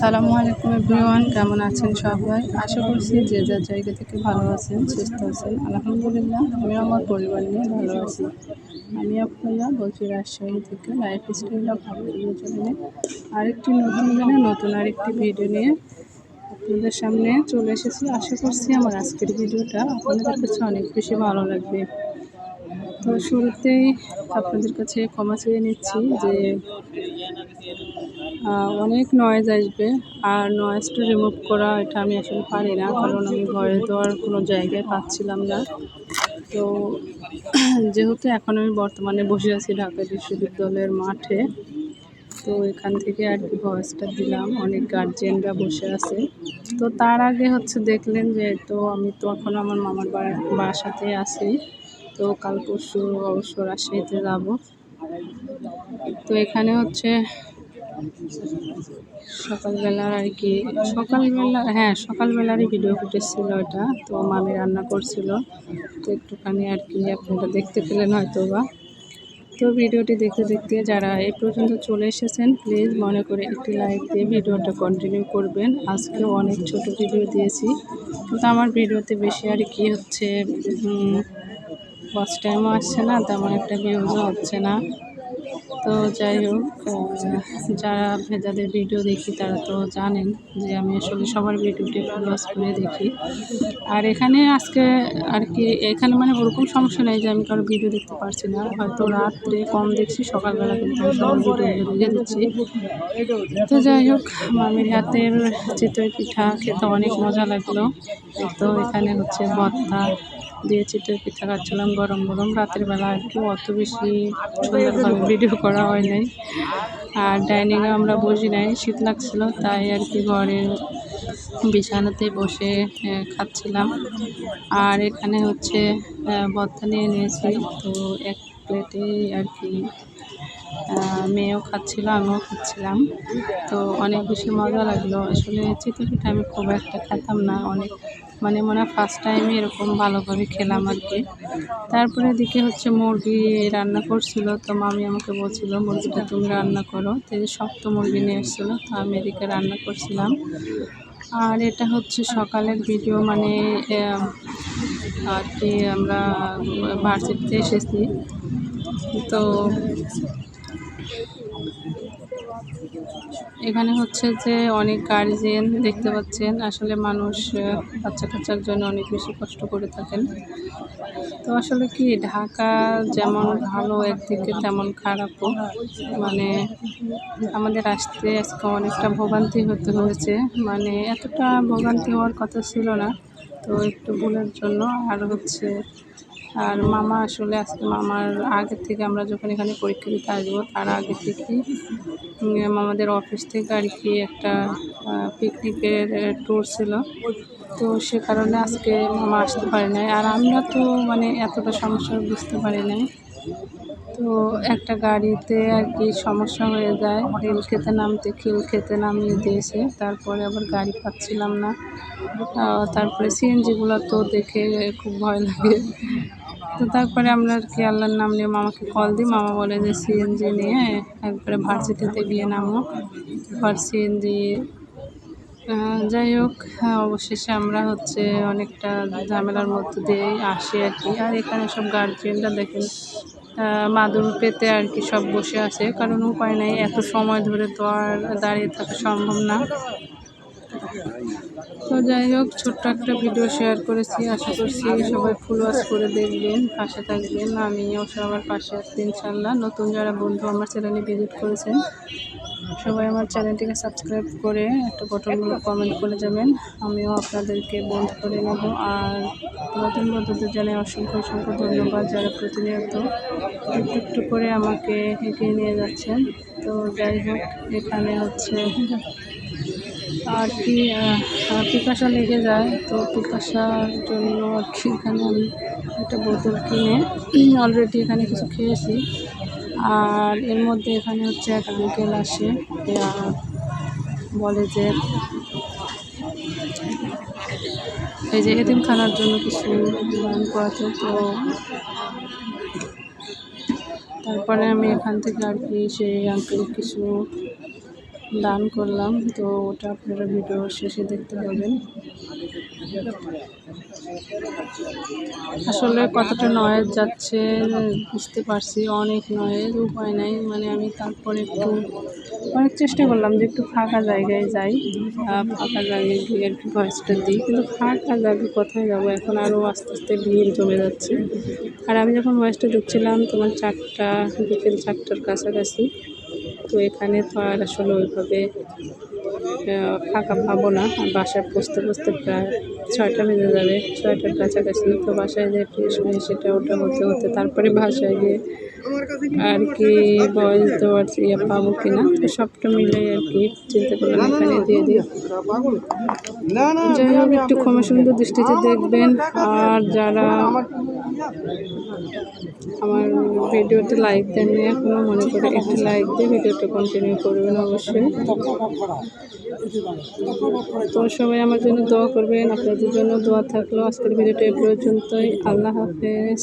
সালামু আলাইকুম এভরিওয়ান, কেমন আছেন সবাই? আশা করছি যে যার জায়গা থেকে ভালো আছেন, সুস্থ আছেন। আলহামদুলিল্লাহ আমি আমার পরিবার নিয়ে ভালো আছি। আমি আপনারা বলছি রাজশাহী থেকে লাইফ স্টাইল অফ চ্যানেলে আরেকটি নতুন দিনে নতুন আরেকটি ভিডিও নিয়ে আপনাদের সামনে চলে এসেছি। আশা করছি আমার আজকের ভিডিওটা আপনাদের কাছে অনেক বেশি ভালো লাগবে। তো শুরুতেই আপনাদের কাছে ক্ষমা চেয়ে নিচ্ছি যে অনেক নয়েজ আসবে আর নয়েজটা রিমুভ করা এটা আমি আসলে পারি না, কারণ আমি ঘরে তো আর কোনো জায়গায় পাচ্ছিলাম না। তো যেহেতু এখন আমি বর্তমানে বসে আছি ঢাকা বিশ্ববিদ্যালয়ের মাঠে, তো এখান থেকে আর কি ভয়েসটা দিলাম, অনেক গার্জেনরা বসে আছে। তো তার আগে হচ্ছে দেখলেন যে তো আমি তো এখন আমার মামার বাসাতে আছি, তো কাল পরশু অবশ্য রাজশাহীতে যাব। তো এখানে হচ্ছে সকালবেলার আর কি, সকালবেলা হ্যাঁ সকালবেলারই ভিডিও ফুটেজ ছিল ওটা তো মামি রান্না করছিল। তো একটুখানি আর কি আপনারা দেখতে পেলেন হয়তো বা তো ভিডিওটি দেখতে দেখতে যারা এই পর্যন্ত চলে এসেছেন প্লিজ মনে করে একটি লাইক দিয়ে ভিডিওটা কন্টিনিউ করবেন। আজকেও অনেক ছোট ভিডিও দিয়েছি। কিন্তু আমার ভিডিওতে বেশি আর কি হচ্ছে ফার্স্ট টাইমও আসছে না, তেমন একটা ভিউজও হচ্ছে না। তো যাই হোক যারা যাদের ভিডিও দেখি তারা তো জানেন যে আমি আসলে সবার ভিডিওটি ক্লোজ করে দেখি। আর এখানে আজকে আর কি, এখানে মানে ওরকম সমস্যা নেই যে আমি কারও ভিডিও দেখতে পারছি না। হয়তো রাত্রে কম দেখছি, সকালবেলা কিন্তু আমি সবার ভিডিও দেখে দিচ্ছি। তো যাই হোক, মামির হাতের চিতই পিঠা খেতে অনেক মজা লাগল। তো এখানে হচ্ছে ভত্তা দিয়ে তো পিঠা খাচ্ছিলাম গরম গরম। রাতের বেলা আর কি, অত বেশি সুন্দরভাবে ভিডিও করা হয় নাই। আর ডাইনিংয়ে আমরা বসি নাই, শীত লাগছিল, তাই আর কি ঘরে বিছানাতে বসে খাচ্ছিলাম। আর এখানে হচ্ছে বর্তা নিয়ে নিয়েছি, তো এক প্লেটে আর কি মেয়েও খাচ্ছিল, আমিও খাচ্ছিলাম। তো অনেক বেশি মজা লাগল। আসলে চিতই পিঠা আমি খুব একটা খেতাম না। অনেক মানে মনে হয় ফার্স্ট টাইমে এরকম ভালোভাবে খেলাম আর কি। তারপরে দিকে হচ্ছে মুরগি রান্না করছিল। তো মামি আমাকে বলছিল, মুরগিটা তুমি রান্না করো। তো শক্ত মুরগি নিয়ে এসেছিল, তো আমি এদিকে রান্না করছিলাম। আর এটা হচ্ছে সকালের ভিডিও মানে আর কি আমরা ভার্সিটিতে এসেছি। তো এখানে হচ্ছে যে অনেক গার্জেন দেখতে পাচ্ছেন। আসলে মানুষ বাচ্চা কাচ্চার জন্য অনেক বেশি কষ্ট করে থাকেন। তো আসলে কি, ঢাকা যেমন ভালো, একদিকে তেমন খারাপও। মানে আমাদের আসতে, আজকে অনেকটা ভোগান্তি হতে হয়েছে। মানে এতটা ভোগান্তি হওয়ার কথা ছিল না। তো একটু ভুলের জন্য আর হচ্ছে আর মামা আসলে আজকে মামার আগের থেকে আমরা যখন এখানে পরীক্ষা দিতে আসব, তার আগে থেকেই মামাদের অফিস থেকে আর কি একটা পিকনিকের ট্যুর ছিল। তো সে কারণে আজকে মামা আসতে পারে নাই। আর আমরা তো মানে এতটা সমস্যা বুঝতে পারি নাই। তো একটা গাড়িতে আর কি সমস্যা হয়ে যায়। রেল খেতে নামতে, খিল খেতে নামিয়ে দিয়েছে। তারপরে আবার গাড়ি পাচ্ছিলাম না। তারপরে সিএনজিগুলো তো দেখে খুব ভয় লাগে। তো তারপরে আমরা আর কি আল্লাহর নাম নিয়ে মামাকে কল দিই। মামা বলে যে, সিএনজি নিয়ে একবারে ভার্সিটিতে গিয়ে নামো। আবার সিএনজি যাই হোক হ্যাঁ অবশেষে আমরা হচ্ছে অনেকটা ঝামেলার মধ্যে দিয়ে আসি আর কি। আর এখানে সব গার্জিয়ানরা দেখেন মাদুর পেতে আর কি সব বসে আছে, কারণ উপায় নাই, এত সময় ধরে তো আর দাঁড়িয়ে থাকা সম্ভব না। তো যাই হোক, ছোট্ট একটা ভিডিও শেয়ার করেছি, আশা করছি সবাই ফুল ওয়াশ করে দেখবেন, পাশে থাকবেন। আমিও সবার পাশে আসছি ইনশাল্লাহ নতুন যারা বন্ধু আমার চ্যানেলে ভিজিট করেছেন সবাই আমার চ্যানেলটিকে সাবস্ক্রাইব করে একটা বটনগুলো কমেন্ট করে যাবেন। আমিও আপনাদেরকে বন্ধ করে নেব। আর নতুন বন্ধুদের জানাই অসংখ্য অসংখ্য ধন্যবাদ যারা প্রতিনিয়ত একটু একটু করে আমাকে এগিয়ে নিয়ে যাচ্ছেন। তো যাই হোক, এখানে হচ্ছে আর কি পিপাসা লেগে যায়। তো পিকাশার জন্য আর কি এখানে আমি একটা বোতল কিনে অলরেডি এখানে কিছু খেয়েছি। আর এর মধ্যে এখানে হচ্ছে এক আঙ্কেল আসে বলে যে এই যে এদিন খানার জন্য কিছু দান করাতে তো তারপরে আমি এখান থেকে আর কি সেই আঙ্কেল কিছু দান করলাম। তো ওটা আপনারা ভিডিও শেষে দেখতে পাবেন। আসলে কতটা নয়েজ যাচ্ছে বুঝতে পারছি, অনেক নয়েজ উপায় নাই। মানে আমি তারপরে একটু অনেক চেষ্টা করলাম যে একটু ফাঁকা জায়গায় যাই। ফাঁকা জায়গায় গিয়ে একটু ভয়েসটা দিই। কিন্তু ফাঁকা জায়গায় কোথায় যাব? এখন আরও আস্তে আস্তে ভিড় জমে যাচ্ছে। আর আমি যখন ভয়েসটা দিচ্ছিলাম, তোমার চারটা, বিকেল চারটার কাছাকাছি, তো এখানে তো আর আসলে ওইভাবে ফাঁকা পাবো না। বাসায় পৌঁছতে পৌঁছতে প্রায় ছয়টা বেজে যাবে। ছয়টার কাছাকাছি তো বাসায় যে ফ্রেশ হয়ে সেটা ওটা হতে হতে তারপরে বাসায় গিয়ে আর কি বয়স দেওয়ার ইয়ে পাবো কিনা, তো সবটা মিলে আর কি চিন্তা করলাম এখানে দিয়ে দিই। যাই হোক, একটু ক্ষমা সুন্দর দৃষ্টিতে দেখবেন। আর যারা আমার ভিডিওতে লাইক দেননি এখনও মনে করে একটি লাইক দিয়ে ভিডিওটা কন্টিনিউ করবেন অবশ্যই। তো সবাই আমার জন্য দোয়া করবেন, আপনাদের জন্য দোয়া থাকল। আজকের ভিডিওটা এ পর্যন্তই। আল্লাহ হাফেজ।